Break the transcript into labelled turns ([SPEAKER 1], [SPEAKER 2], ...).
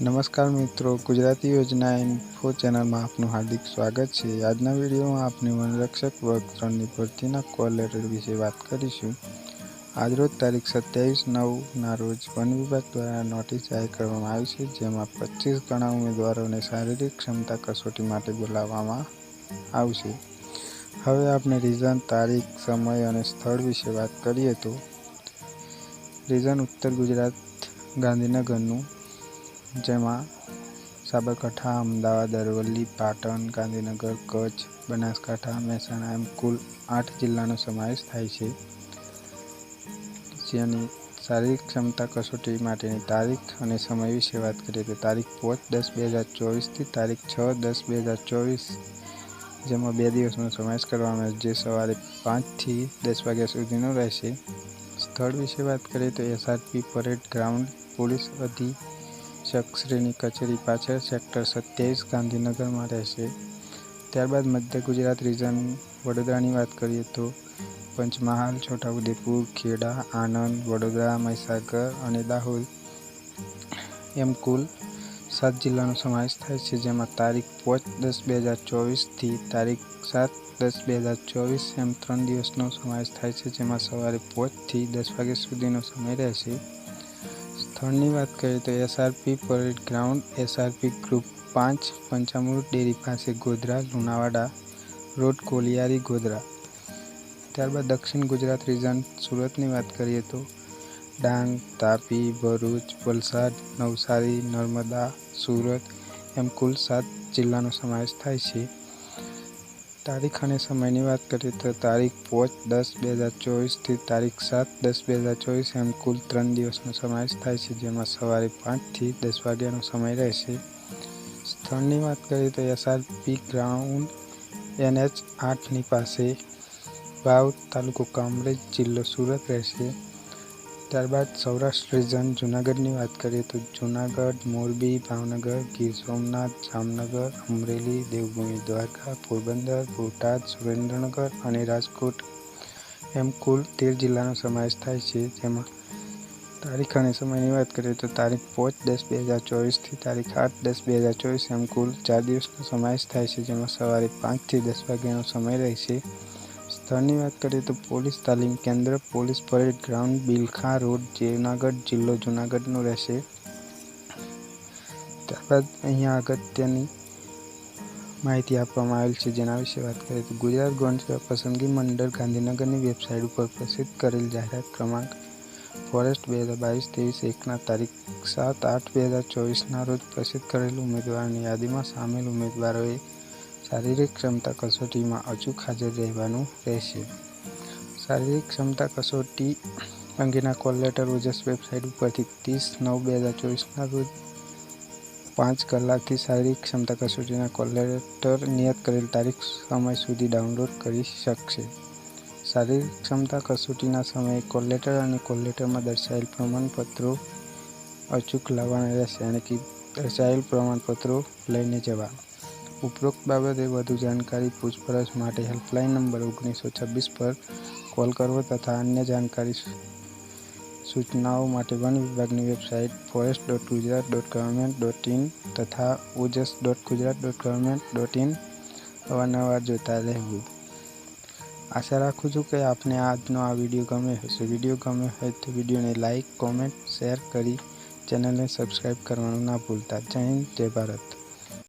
[SPEAKER 1] નમસ્કાર મિત્રો, ગુજરાતી યોજના ઇન્ફો ચેનલમાં આપનું હાર્દિક સ્વાગત છે. આજના વિડીયોમાં આપણે વનરક્ષક વર્ગ ત્રણની ભરતીના કોલ લેટર વિશે વાત કરીશું. આજરોજ તારીખ સત્યાવીસ નવના રોજ વન વિભાગ દ્વારા નોટિસ જાહેર કરવામાં આવી છે, જેમાં પચીસ ગણા ઉમેદવારોને શારીરિક ક્ષમતા કસોટી માટે બોલાવવામાં આવશે. હવે આપણે રીઝન, તારીખ, સમય અને સ્થળ વિશે વાત કરીએ તો, રીઝન ઉત્તર ગુજરાત ગાંધીનગરનું જેમાં સાબરકાંઠા, અમદાવાદ, અરવલ્લી, પાટણ, ગાંધીનગર, કચ્છ, બનાસકાંઠા, મહેસાણા એમ કુલ આઠ જિલ્લાનો સમાવેશ થાય છે. જેની શારીરિક ક્ષમતા કસોટી માટેની તારીખ અને સમય વિશે વાત કરીએ તો તારીખ પાંચ દસ બે હજાર ચોવીસથી તારીખ છ દસ બે હજાર ચોવીસ જેમાં બે દિવસનો સમાવેશ કરવામાં આવે જે સવારે પાંચથી દસ વાગ્યા સુધીનો રહેશે. સ્થળ વિશે વાત કરીએ તો એસઆરપી પરેડ ગ્રાઉન્ડ પોલીસ અધિક્ષકશ્રીની કચેરી પાછળ સેક્ટર સત્યાવીસ ગાંધીનગરમાં રહેશે. ત્યારબાદ મધ્ય ગુજરાત રિજન વડોદરાની વાત કરીએ તો પંચમહાલ, છોટાઉદેપુર, ખેડા, આણંદ, વડોદરા, મહીસાગર અને દાહોદ. એમ કુલ સાત જિલ્લાનો સમાવેશ થાય છે, જેમાં તારીખ પાંચ દસ બે હજાર ચોવીસથી તારીખ સાત દસ બે હજાર ચોવીસ એમ ત્રણ દિવસનો સમાવેશ થાય છે, જેમાં સવારે પાંચથી દસ વાગ્યા સુધીનો સમય રહેશે. સ્થળની વાત કરીએ તો SRP parade ground SRP group પાંચ, પંચામૃત ડેરી પાસે ગોધરા, લુણાવાડા, રોડ કોલિયારી, ગોધરા. ત્યારબાદ દક્ષિણ ગુજરાત રિજન સુરતની વાત કરીએ તો ડાંગ, તાપી, ભરૂચ, વલસાડ, નવસારી, નર્મદા, સુરત એમ કુલ સાત જિલ્લાનો સમાવેશ થાય છે. તારીખ અને સમયની વાત કરીએ તો તારીખ પાંચ દસ બે હજાર ચોવીસથી તારીખ સાત દસ બે હજાર ચોવીસ એમ કુલ ત્રણ દિવસનો સમાવેશ થાય છે, જેમાં સવારે પાંચથી દસ વાગ્યાનો સમય રહેશે. સ્થળની વાત કરીએ તો એસઆરપી ગ્રાઉન્ડ એનએચ આઠની પાસે વાવ તાલુકો કામરેજ જિલ્લો સુરત રહેશે. ત્યારબાદ સૌરાષ્ટ્ર રિજન જૂનાગઢની વાત કરીએ તો જૂનાગઢ, મોરબી, ભાવનગર, ગીર સોમનાથ, જામનગર, અમરેલી, દેવભૂમિ, દ્વારકા, પોરબંદર, બોટાદ, સુરેન્દ્રનગર અને રાજકોટ. એમ કુલ તેર જિલ્લાનો સમાવેશ થાય છે. જેમાં તારીખ અને સમયની વાત કરીએ તો તારીખ પાંચ દસ બે હજાર ચોવીસથી તારીખ આઠ દસ બે હજાર ચોવીસ એમ કુલ ચાર દિવસનો સમાવેશ થાય છે. જેમાં સવારે પાંચથી દસ વાગ્યાનો સમય રહેશે સ્થળની વાત કરીએ તો પોલીસ તાલીમ કેન્દ્ર, police parade ground, Bilkha road Junagadh જિલ્લો જૂનાગઢનો રહેશે. ત્યારબાદ અહીંયા અગત્યની માહિતી આપવામાં આવેલ છે. જેના વિશે વાત કરીએ તો ગુજરાત ગૌણ પસંદગી મંડળ ગાંધીનગરની વેબસાઇટ ઉપર પ્રસિદ્ધ કરેલ જાહેરાત ક્રમાંક ફોરેસ્ટ બે હજાર બાવીસ, ત્રેવીસ, એકના તારીખ સાત આઠ બે હજાર ચોવીસના રોજ પ્રસિદ્ધ કરેલ ઉમેદવારની યાદીમાં સામેલ ઉમેદવારોએ શારીરિક ક્ષમતા કસોટીમાં અચૂક હાજર રહેવાનું રહેશે. શારીરિક ક્ષમતા કસોટી અંગેના કોલ લેટર ઓજસ વેબસાઇટ ઉપરથી ત્રીસ નવ બે હજાર ચોવીસના રોજ પાંચ કલાકથી શારીરિક ક્ષમતા કસોટીના કોલ લેટર નિયત કરેલ તારીખ સમય સુધી ડાઉનલોડ કરી શકશે. શારીરિક ક્ષમતા કસોટીના સમયે કોલ લેટર અને કોલ લેટરમાં દર્શાયેલ પ્રમાણપત્રો અચૂક લાવવાના રહેશે અને દર્શાયેલ પ્રમાણપત્રો લઈને જવા. ઉપરોક્ત બાબતે વધુ જાણકારી પૂછપરછ માટે હેલ્પલાઇન નંબર ઓગણીસો છવ્વીસ પર કોલ કરવો તથા અન્ય જાણકારી સૂચનાઓ માટે વન વિભાગની website forest dot Gujarat dot government dot in તથા Ojas dot Gujarat dot government dot in અવારનવાર જોતા રહેવું. આશા રાખું છું કે આપને આજનો આ વીડિયો ગમે હશે. વીડિયો ગમે હોય તો વિડીયોને લાઇક, કોમેન્ટ, શેર કરી ચેનલને સબસ્ક્રાઈબ કરવાનું ના ભૂલતા. જય હિન્દ, જય ભારત.